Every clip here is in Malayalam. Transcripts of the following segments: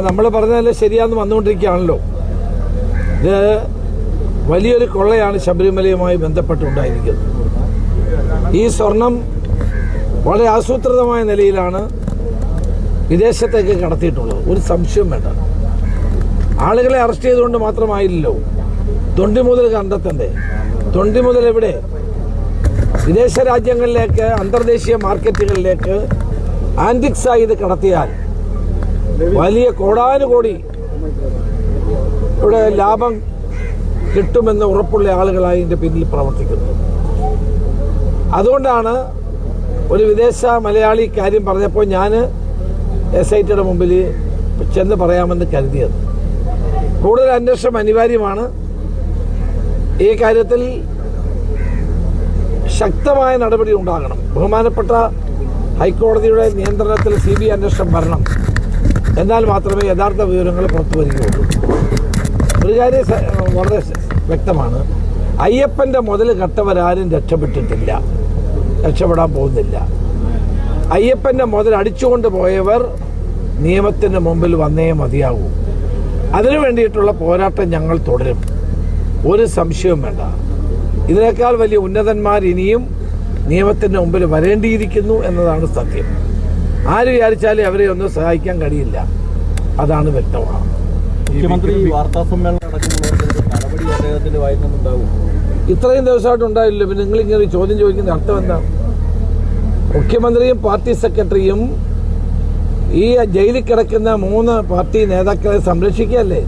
നമ്മൾ പറഞ്ഞതല്ലേ ശരിയാന്ന് വന്നുകൊണ്ടിരിക്കുകയാണല്ലോ. ഇത് വലിയൊരു കൊള്ളയാണ് ശബരിമലയുമായി ബന്ധപ്പെട്ടുണ്ടായിരിക്കുന്നത്. ഈ സ്വർണം വളരെ ആസൂത്രിതമായ നിലയിലാണ് വിദേശത്തേക്ക് കടത്തിയിട്ടുള്ളത്. ഒരു സംശയം വേണ്ട. ആളുകളെ അറസ്റ്റ് ചെയ്തുകൊണ്ട് മാത്രമായില്ലല്ലോ. തൊണ്ടി മുതൽ കണ്ടെത്തണ്ടേ തൊണ്ടി മുതൽ എവിടെ? വിദേശ രാജ്യങ്ങളിലേക്ക് അന്തർദേശീയ മാർക്കറ്റുകളിലേക്ക് ആന്റിക്സായി ഇത് കടത്തിയാൽ വലിയ കോടാനുകോടി ഇവിടെ ലാഭം കിട്ടുമെന്ന് ഉറപ്പുള്ള ആളുകളായി ഇതിന്റെ പിന്നിൽ പ്രവർത്തിക്കുന്നു. അതുകൊണ്ടാണ് ഒരു വിദേശ മലയാളി കാര്യം പറഞ്ഞപ്പോൾ ഞാൻ എസ് ഐ ടിയുടെ മുമ്പിൽ ചെന്ന് പറയാമെന്ന് കരുതിയത്. കൂടുതൽ അന്വേഷണം അനിവാര്യമാണ്. ഈ കാര്യത്തിൽ ശക്തമായ നടപടി ഉണ്ടാകണം. ബഹുമാനപ്പെട്ട ഹൈക്കോടതിയുടെ നിയന്ത്രണത്തിൽ സി ബി അന്വേഷണം വരണം. എന്നാൽ മാത്രമേ യഥാർത്ഥ വിവരങ്ങൾ പുറത്തു വരികയുള്ളൂ. ഒരു കാര്യം വളരെ വ്യക്തമാണ്. അയ്യപ്പന്റെ മുതൽ കട്ടവരാരും രക്ഷപ്പെട്ടിട്ടില്ല. രക്ഷപ്പെടാൻ പോകുന്നില്ല. അയ്യപ്പന്റെ മുതൽ അടിച്ചുകൊണ്ട് പോയവർ നിയമത്തിന് മുമ്പിൽ വന്നേ മതിയാകൂ അതിനു വേണ്ടിയിട്ടുള്ള പോരാട്ടം ഞങ്ങൾ തുടരും. ഒരു സംശയവും വേണ്ട. ഇതിനേക്കാൾ വലിയ ഉന്നതന്മാർ ഇനിയും നിയമത്തിന്റെ മുമ്പിൽ വരേണ്ടിയിരിക്കുന്നു എന്നതാണ് സത്യം. ആര് വിചാരിച്ചാലും അവരെ ഒന്നും സഹായിക്കാൻ കഴിയില്ല. അതാണ് വ്യക്തമാണ്. മുഖ്യമന്ത്രി വാർത്താ സമ്മേളനം അദ്ദേഹത്തിന്റെ വായിൽ നിന്നുണ്ടാവും ഇത്രയും ദിവസമായിട്ട് ഉണ്ടായില്ല? പിന്നെ നിങ്ങൾ ഇങ്ങനെ ചോദ്യം ചോദിക്കുന്ന അർത്ഥം എന്താ? മുഖ്യമന്ത്രിയും പാർട്ടി സെക്രട്ടറിയും ഈ ജയിലിൽ കിടക്കുന്ന മൂന്ന് പാർട്ടി നേതാക്കളെ സംരക്ഷിക്കുകയല്ലേ?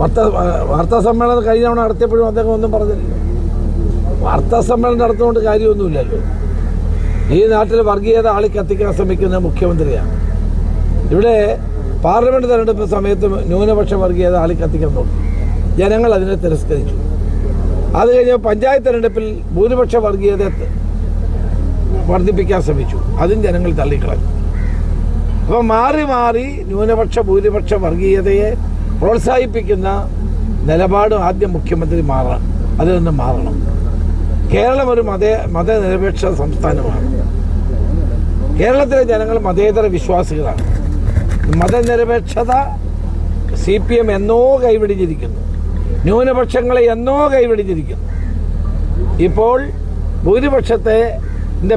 വാർത്താ വാർത്താ സമ്മേളനം കഴിഞ്ഞ തവണ നടത്തിയപ്പോഴും അദ്ദേഹം ഒന്നും പറഞ്ഞില്ല. വാർത്താ സമ്മേളനം നടത്തുകൊണ്ട് കാര്യമൊന്നുമില്ലല്ലോ. ഈ നാട്ടിൽ വർഗീയത ആളി കത്തിക്കാൻ ശ്രമിക്കുന്ന മുഖ്യമന്ത്രിയാണ്. ഇവിടെ പാർലമെന്റ് തെരഞ്ഞെടുപ്പ് സമയത്ത് ന്യൂനപക്ഷ വർഗീയത ആളി കത്തിക്കാൻ നോക്കി. ജനങ്ങൾ അതിനെ തിരസ്കരിച്ചു. അത് കഴിഞ്ഞ് പഞ്ചായത്ത് തെരഞ്ഞെടുപ്പിൽ ഭൂരിപക്ഷ വർഗീയത വർദ്ധിപ്പിക്കാൻ ശ്രമിച്ചു. അതും ജനങ്ങൾ തള്ളിക്കളഞ്ഞു. അപ്പോൾ മാറി മാറി ന്യൂനപക്ഷ ഭൂരിപക്ഷ വർഗീയതയെ പ്രോത്സാഹിപ്പിക്കുന്ന നിലപാട് ആദ്യം മുഖ്യമന്ത്രി മാറണം. അതിൽ നിന്ന് മാറണം. കേരളം ഒരു മത മതനിരപേക്ഷ സംസ്ഥാനമാണ്. കേരളത്തിലെ ജനങ്ങൾ മതേതര വിശ്വാസികളാണ്. മതനിരപേക്ഷത സി പി എം എന്നോ കൈവിടിഞ്ഞിരിക്കുന്നു. ന്യൂനപക്ഷങ്ങളെ എന്നോ കൈവിടിഞ്ഞിരിക്കുന്നു. ഇപ്പോൾ ഭൂരിപക്ഷത്തെ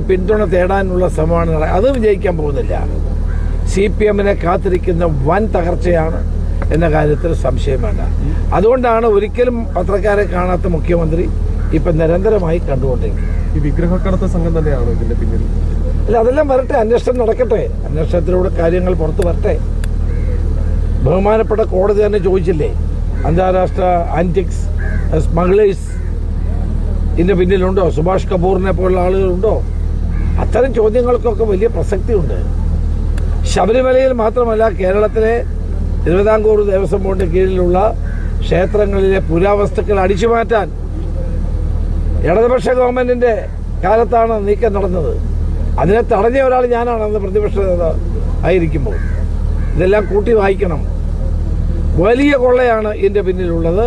പിന്തുണ തേടാനുള്ള ശ്രമമാണ് അത് വിജയിക്കാൻ പോകുന്നില്ല. സി പി എമ്മിനെ കാത്തിരിക്കുന്ന വൻ തകർച്ചയാണ് എന്ന കാര്യത്തിൽ സംശയം വേണ്ട. അതുകൊണ്ടാണ് ഒരിക്കലും പത്രക്കാരെ കാണാത്ത മുഖ്യമന്ത്രി ഇപ്പം നിരന്തരമായി കണ്ടുകൊണ്ടിരിക്കുന്നത്. ഈ വിഗ്രഹക്കടത്ത സംഘം തന്നെയാണോ ഇതിന്റെ പിന്നിൽ? അല്ല അതെല്ലാം വരട്ടെ അന്വേഷണം നടക്കട്ടെ. അന്വേഷണത്തിലൂടെ കാര്യങ്ങൾ പുറത്തു വരട്ടെ. ബഹുമാനപ്പെട്ട കോടതി തന്നെ ചോദിച്ചില്ലേ അന്താരാഷ്ട്ര ആന്റിക്സ് സ്മഗ്ലേഴ്സ് ഇതിന്റെ പിന്നിലുണ്ടോ? സുഭാഷ് കപൂറിനെ പോലുള്ള ആളുകളുണ്ടോ? അത്തരം ചോദ്യങ്ങൾക്കൊക്കെ വലിയ പ്രസക്തിയുണ്ട്. ശബരിമലയിൽ മാത്രമല്ല കേരളത്തിലെ തിരുവിതാംകൂർ ദേവസ്വം ബോർഡിന്റെ കീഴിലുള്ള ക്ഷേത്രങ്ങളിലെ പുരാവസ്തുക്കൾ അടിച്ചു മാറ്റാൻ ഇടതുപക്ഷ ഗവൺമെന്റിന്റെ കാലത്താണ് നീക്കം നടന്നത്. അതിനെ തടഞ്ഞ ഒരാൾ ഞാനാണ് അന്ന് പ്രതിപക്ഷ നേതാവ് ആയിരിക്കുമ്പോൾ ഇതെല്ലാം കൂട്ടി വായിക്കണം. വലിയ കൊള്ളയാണ് ഇതിന്റെ പിന്നിലുള്ളത്.